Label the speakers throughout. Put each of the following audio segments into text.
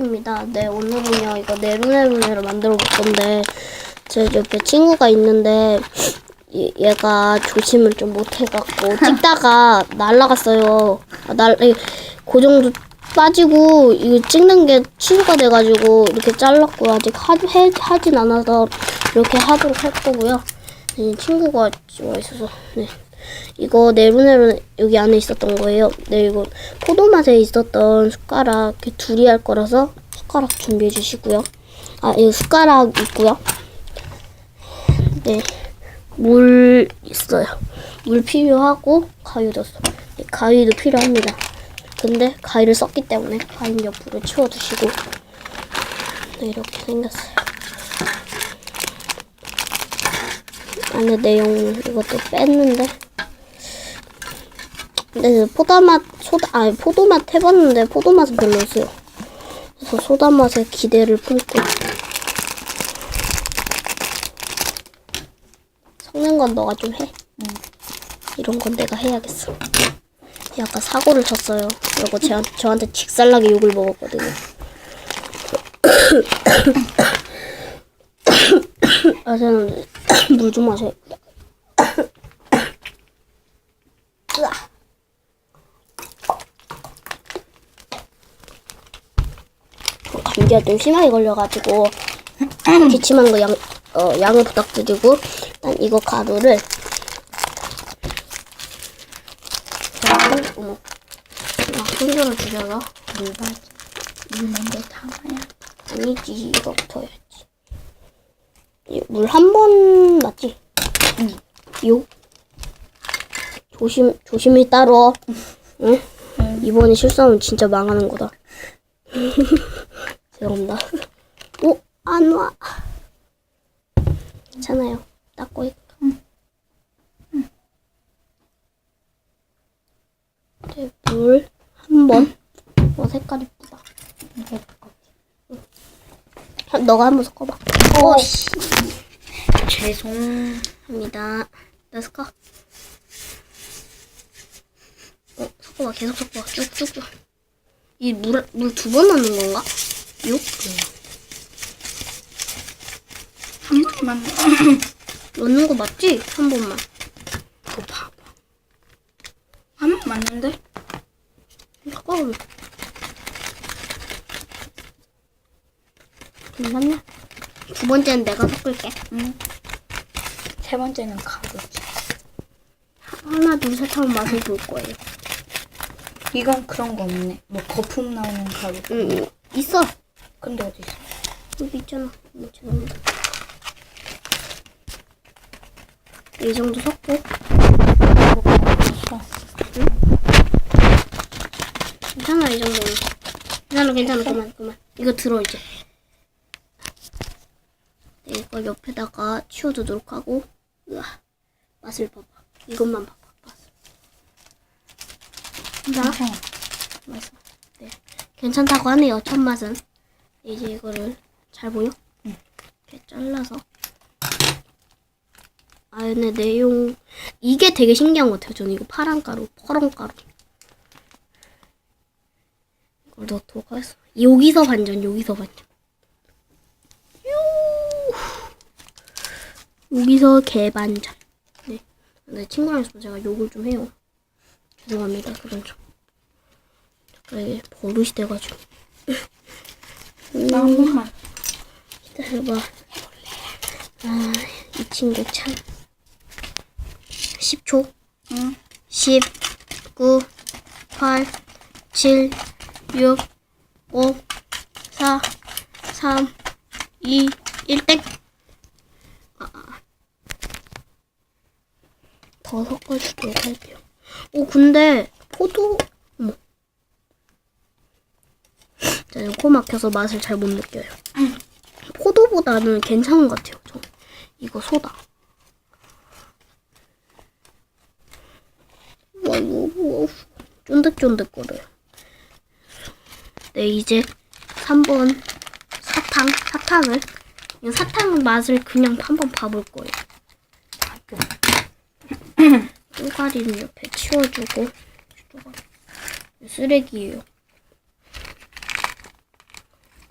Speaker 1: 입니다. 네, 오늘은요, 이거 네루네루네를 만들어 볼 건데, 제 옆에 친구가 있는데, 얘- 얘가 조심을 좀 못해갖고, 찍다가 날라갔어요. 아, 날, 이 고정도 빠지고, 이거 찍는 게 취소가 돼가지고, 이렇게 잘랐고요. 아직 하, 해, 하진 않아서, 이렇게 하도록 할 거고요. 네, 친구가 와 있어서, 네. 이거 네루네루 여기 안에 있었던 거예요. 네, 이거 포도맛에 있었던 숟가락 이렇게 둘이 할 거라서 숟가락 준비해 주시고요. 아, 이거 숟가락 있고요. 네, 물 있어요. 물 필요하고 가위도 써. 네, 가위도 필요합니다. 근데 가위를 썼기 때문에 가위는 옆으로 치워두시고 네, 이렇게 생겼어요. 안에 내용 이것도 뺐는데 근데 포도맛 소다 아니 포도맛 해봤는데 포도맛은 별로였어요. 그래서 소다 맛에 기대를 품고 섞는 건 너가 좀 해. 이런 건 내가 해야겠어. 얘 아까 사고를 쳤어요. 그리고 제, 저한테 직살나게 욕을 먹었거든요. 아, 저는 물 좀. 으아. 감기가 좀 심하게 걸려가지고 기침한 거 양, 어, 양을 부탁드리고 일단 이거 가루를 어머 아, 손으로 줄여서
Speaker 2: 물 받, 물 먼저 담아야.
Speaker 1: 아니지 이거부터 해야지 물 한 번 맞지?
Speaker 2: 응.
Speaker 1: 요 조심 조심히 따로 응? 이번에 실수하면 진짜 망하는 거다 죄송합니다 오 안 와 괜찮아요 닦고 있 네, 물한 번 어 색깔 이쁘다 한- 너가 한번 섞어봐
Speaker 2: 오,
Speaker 1: 오씨
Speaker 2: 죄송.
Speaker 1: 합니다. 렛츠고. 어, 섞어봐. 계속 섞어봐. 쭉쭉쭉. 이 물, 물 두 번 넣는 건가? 요?
Speaker 2: 한 번만.
Speaker 1: 넣는 거 맞지? 한 번만.
Speaker 2: 그거 봐봐. 한 번 맞는데?
Speaker 1: 섞어보면. 괜찮냐? 두 번째는 내가 섞을게.
Speaker 2: 응. 세 번째는 가루지.
Speaker 1: 하나, 둘, 셋 하면 맛을 볼 거예요.
Speaker 2: 이건 그런 거 없네. 뭐 거품 나오는 가루.
Speaker 1: 응, 응. 있어.
Speaker 2: 근데 어디 있어?
Speaker 1: 여기 있잖아. 죄송합니다. 이 정도 섞고.
Speaker 2: 어.
Speaker 1: 괜찮아 이 정도는 괜찮아 괜찮아 그만 그만 이거 들어 이제 네, 이거 옆에다가 치워두도록 하고 으아 맛을 봐봐 이것만 봐봐 맛을 자
Speaker 2: 괜찮아.
Speaker 1: 맛있어 네 괜찮다고 하네요 첫 맛은 이제 이거를 잘 보여?
Speaker 2: 응.
Speaker 1: 이렇게 잘라서. 아 근데 내용 이게 되게 신기한 것 같아요. 저는 이거 파란 가루 퍼런 가루. 이걸 넣도록 하겠어 여기서 반전 여기서 반전. 유 여기서 개반전. 네. 근데 친구랑 있어서 제가 욕을 좀 해요. 죄송합니다 그런 점 잠깐 이게 버릇이 돼가지고
Speaker 2: 나 한 번만.
Speaker 1: 기다려봐. 아, 이 친구 참. 10초.
Speaker 2: 응.
Speaker 1: 10, 9, 8, 7, 6, 5, 4, 3, 2, 1, 땡. 아, 아. 더 섞어주도록 할게요. 오, 근데, 포도, 제가 코 막혀서 맛을 잘 못 느껴요. 포도보다는 괜찮은 것 같아요. 저. 이거 소다. 와, 이거, 와, 쫀득쫀득 거려요. 네, 이제 3번 사탕, 사탕을. 이 사탕 맛을 그냥 한번 봐볼 거예요. 쪼가리는 옆에 치워주고. 쓰레기예요.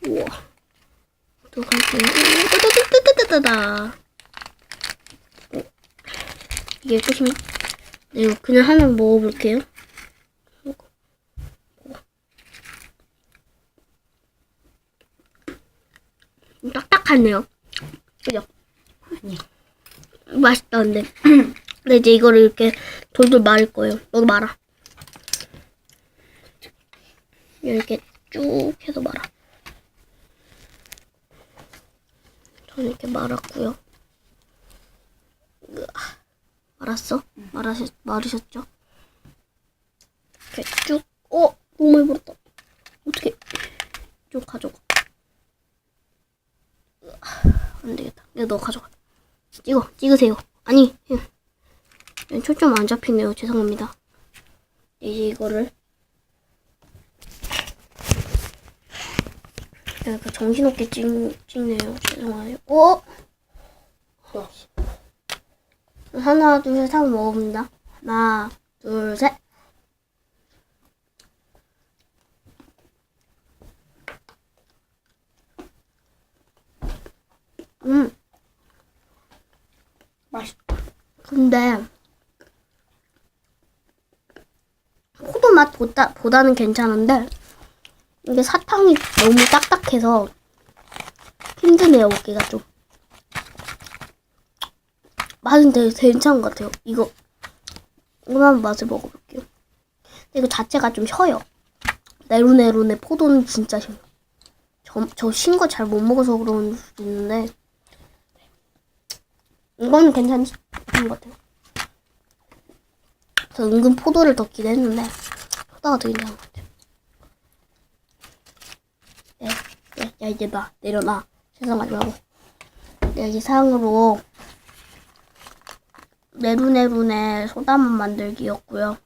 Speaker 1: 우와. 또 갈게요. 따다다다다다다. 어, 이게 끝이네. 네, 이거 그냥 하나 먹어볼게요. 딱딱하네요. 그죠?
Speaker 2: 아니.
Speaker 1: 맛있다, 근데. 근데 이제 이거를 이렇게 돌돌 말을 거예요. 너도 말아. 이렇게 쭉 해서 말아. 이렇게 말았고요. 말았어? 말하셨, 말으셨죠? 이렇게 쭉, 어! 너무 많이 물었다. 어떻게, 쭉 가져가. 안 되겠다. 이거 너 가져가. 찍어, 찍으세요. 아니, 예. 초점 안 잡히네요. 죄송합니다. 이제 이거를 약간 정신없게 찍, 찍네요. 죄송해요. 어? 하나, 둘, 셋 하고 먹어봅니다. 하나, 둘, 셋. 음,
Speaker 2: 맛있다.
Speaker 1: 근데 포도 맛 보다, 보다는 괜찮은데 이게 사탕이 너무 딱딱해서 힘드네요 먹기가 좀. 맛은 되게 괜찮은 것 같아요. 이거 한번 맛을 먹어볼게요. 근데 이거 자체가 좀 셔요. 네로네로네 포도는 진짜 셔요. 저신거 잘 못 먹어서 그런 수도 있는데. 이거는 괜찮은 것 같아요. 저 은근 포도를 더 기대했는데 포도가 것 같아요. 네, 네, 야 이제 나 내려놔. 죄송하지 말고. 네, 이상으로 네루네루네 소다맛 만들기였고요.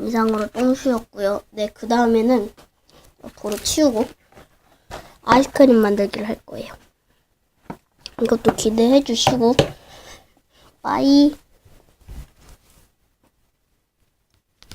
Speaker 1: 이상으로 똥수였고요. 네, 그 다음에는 도로 치우고 아이스크림 만들기를 할 거예요. 이것도 기대해 주시고 빠이.